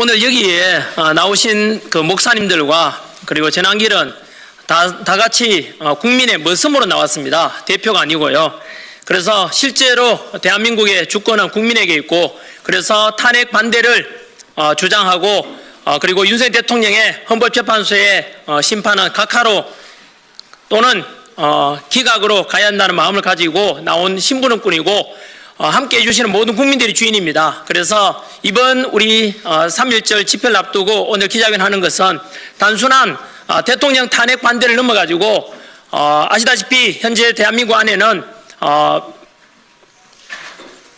오늘 여기에 어, 나오신 그 목사님들과 그리고 전한길은 다, 다 같이 어, 국민의 머슴으로 나왔습니다. 대표가 아니고요. 그래서 실제로 대한민국의 주권은 국민에게 있고 그래서 탄핵 반대를 어, 주장하고 어, 그리고 윤석열 대통령의 헌법재판소의 어, 심판은 각하로 또는 어, 기각으로 가야 한다는 마음을 가지고 나온 신부름꾼이고 어, 함께 해주시는 모든 국민들이 주인입니다. 그래서 이번 우리 어, 3.1절 집회를 앞두고 오늘 기자회견 하는 것은 단순한 어, 대통령 탄핵 반대를 넘어가지고 어, 아시다시피 현재 대한민국 안에는 어,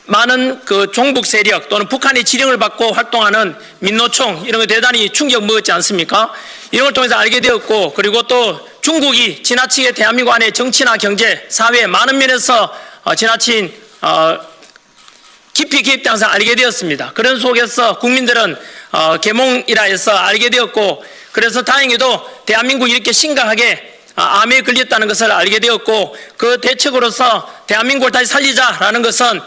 많은 그 종북 세력 또는 북한의 지령을 받고 활동하는 민노총 이런 거 대단히 충격 먹었지 않습니까? 이런 걸 통해서 알게 되었고 그리고 또 중국이 지나치게 대한민국 안에 정치나 경제, 사회 많은 면에서 어, 지나친 어, 깊이 개입돼서 알게 되었습니다. 그런 속에서 국민들은 어, 개몽이라 해서 알게 되었고 그래서 다행히도 대한민국이 이렇게 심각하게 아, 암에 걸렸다는 것을 알게 되었고 그 대책으로서 대한민국을 다시 살리자라는 것은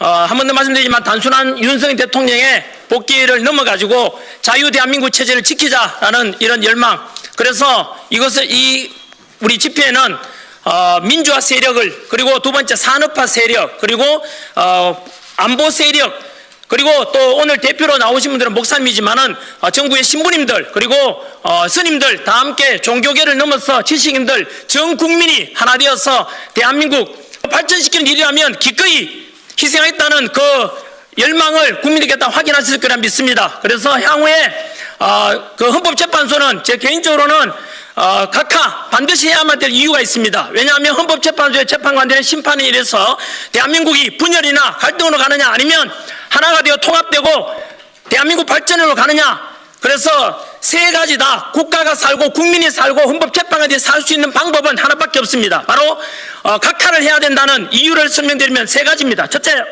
어, 한 번 더 말씀드리지만 단순한 윤석열 대통령의 복귀를 넘어가지고 자유 대한민국 체제를 지키자라는 이런 열망. 그래서 이것을 이 우리 집회는 어, 민주화 세력을 그리고 두 번째 산업화 세력 그리고 어, 안보 세력 그리고 또 오늘 대표로 나오신 분들은 목사님이지만은 어, 정부의 신부님들 그리고 어, 스님들 다 함께 종교계를 넘어서 지식인들 전 국민이 하나 되어서 대한민국 발전시키는 일이라면 기꺼이 희생하겠다는 그 열망을 국민들께 다 확인하실 거라 믿습니다. 그래서 향후에 어, 그 헌법재판소는 제 개인적으로는 어, 각하 반드시 해야만 될 이유가 있습니다. 왜냐하면 헌법재판소의 재판관들의 심판에 이래서 대한민국이 분열이나 갈등으로 가느냐 아니면 하나가 되어 통합되고 대한민국 발전으로 가느냐 그래서 세 가지 다 국가가 살고 국민이 살고 헌법재판관들이 살 수 있는 방법은 하나밖에 없습니다. 바로 어, 각하를 해야 된다는 이유를 설명드리면 세 가지입니다. 첫째,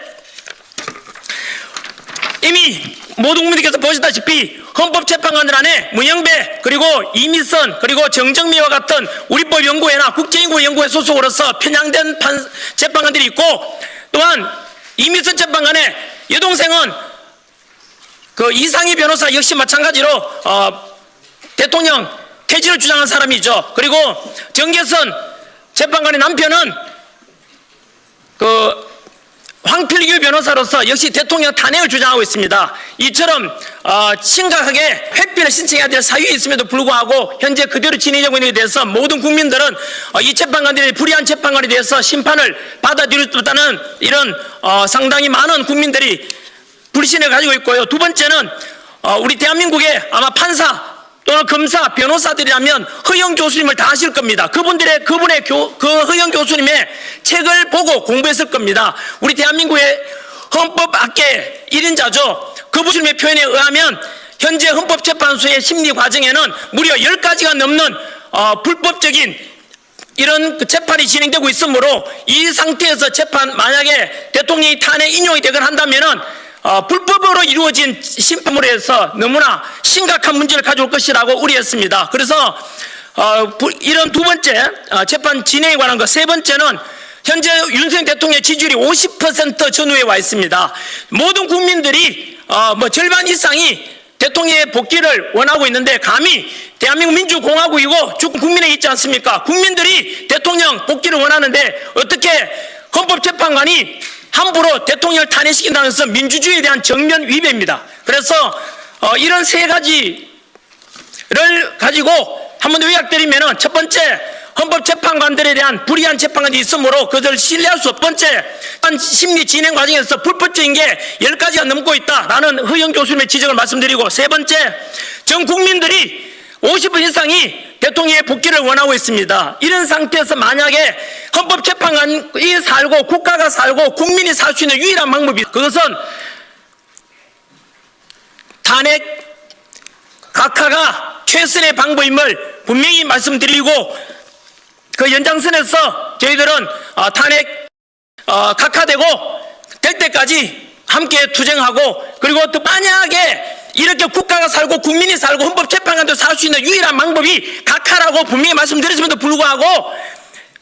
이미 모든 국민들께서 보시다시피 헌법재판관들 안에 문영배 그리고 이미선 그리고 정정미와 같은 우리법 연구회나 국제인구 연구회 소속으로서 편향된 판, 재판관들이 있고 또한 이미선 재판관의 여동생은 그 이상희 변호사 역시 마찬가지로 어, 대통령 퇴진을 주장한 사람이죠. 그리고 정계선 재판관의 남편은 그 황필규 변호사로서 역시 대통령 탄핵을 주장하고 있습니다. 이처럼 어, 심각하게 회피를 신청해야 될 사유에 있음에도 불구하고 현재 그대로 진행되고 있는 데 대해서 모든 국민들은 어, 이 재판관들의 불의한 재판관에 대해서 심판을 없다는 이런 어, 상당히 많은 국민들이 불신을 가지고 있고요. 두 번째는 어, 우리 대한민국의 아마 판사 또는 검사, 변호사들이라면 허영 교수님을 다 아실 겁니다. 그분들의 그분의 교, 그 허영 교수님의 책을 보고 공부했을 겁니다. 우리 대한민국의 헌법 학계 1인자죠. 그분의 표현에 의하면 현재 헌법재판소의 심리 과정에는 무려 10가지가 넘는 어, 불법적인 이런 그 재판이 진행되고 있으므로 이 상태에서 재판 만약에 대통령이 탄핵 인용이 되거나 한다면은 어, 불법으로 이루어진 심판으로 해서 너무나 심각한 문제를 가져올 것이라고 우려했습니다. 그래서 어, 부, 이런 두 번째 어, 재판 진행에 관한 것 세 번째는 현재 윤석열 대통령의 지지율이 50% 전후에 와 있습니다. 모든 국민들이 어, 뭐 절반 이상이 대통령의 복귀를 원하고 있는데 감히 대한민국 민주공화국이고 주 국민에 있지 않습니까? 국민들이 대통령 복귀를 원하는데 어떻게 헌법재판관이 함부로 대통령을 탄핵시킨다는 것은 민주주의에 대한 정면 위배입니다. 그래서 어, 이런 세 가지를 가지고 한번더 요약드리면은 첫 번째 헌법재판관들에 대한 불의한 재판관이 있으므로 그들을 신뢰할 수 없. 번째 심리 진행 과정에서 불법적인 게열 가지가 넘고 있다 라는 허영 교수님의 지적을 말씀드리고 세 번째 전 국민들이 50분 이상이 대통령의 복귀를 원하고 있습니다. 이런 상태에서 만약에 헌법재판관이 살고 국가가 살고 국민이 살 수 있는 유일한 방법이 그것은 탄핵 각하가 최선의 방법임을 분명히 말씀드리고 그 연장선에서 저희들은 어, 탄핵 어, 각하되고 될 때까지 함께 투쟁하고 그리고 또 만약에 이렇게 국가가 살고 국민이 살고 헌법재판관도 살 수 있는 유일한 방법이 각하라고 분명히 말씀드렸음에도 불구하고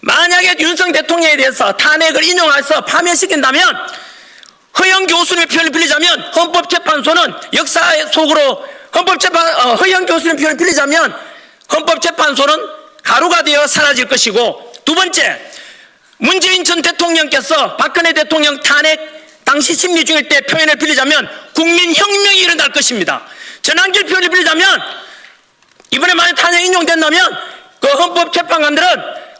만약에 윤석 대통령에 대해서 탄핵을 인용해서 파면시킨다면 허영 교수님의 표현을 빌리자면 헌법재판소는 역사 속으로 헌법재판 어, 허영 교수님 표현을 빌리자면 헌법재판소는 가루가 되어 사라질 것이고 두 번째 문재인 전 대통령께서 박근혜 대통령 탄핵 당시 심리 중일 때 표현을 빌리자면 국민혁명이 일어날 것입니다. 전환길 표현을 빌리자면 이번에 만약 탄핵 인용된다면 그 헌법재판관들은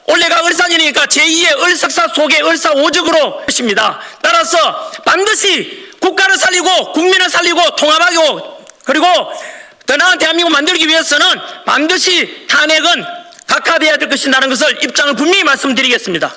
올해가 을사년이니까 제2의 을석사 속의 을사오적으로 것입니다. 따라서 반드시 국가를 살리고 국민을 살리고 통합하고 그리고 더 나은 대한민국 만들기 위해서는 반드시 탄핵은 각하돼야 될 것이라는 것을 입장을 분명히 말씀드리겠습니다.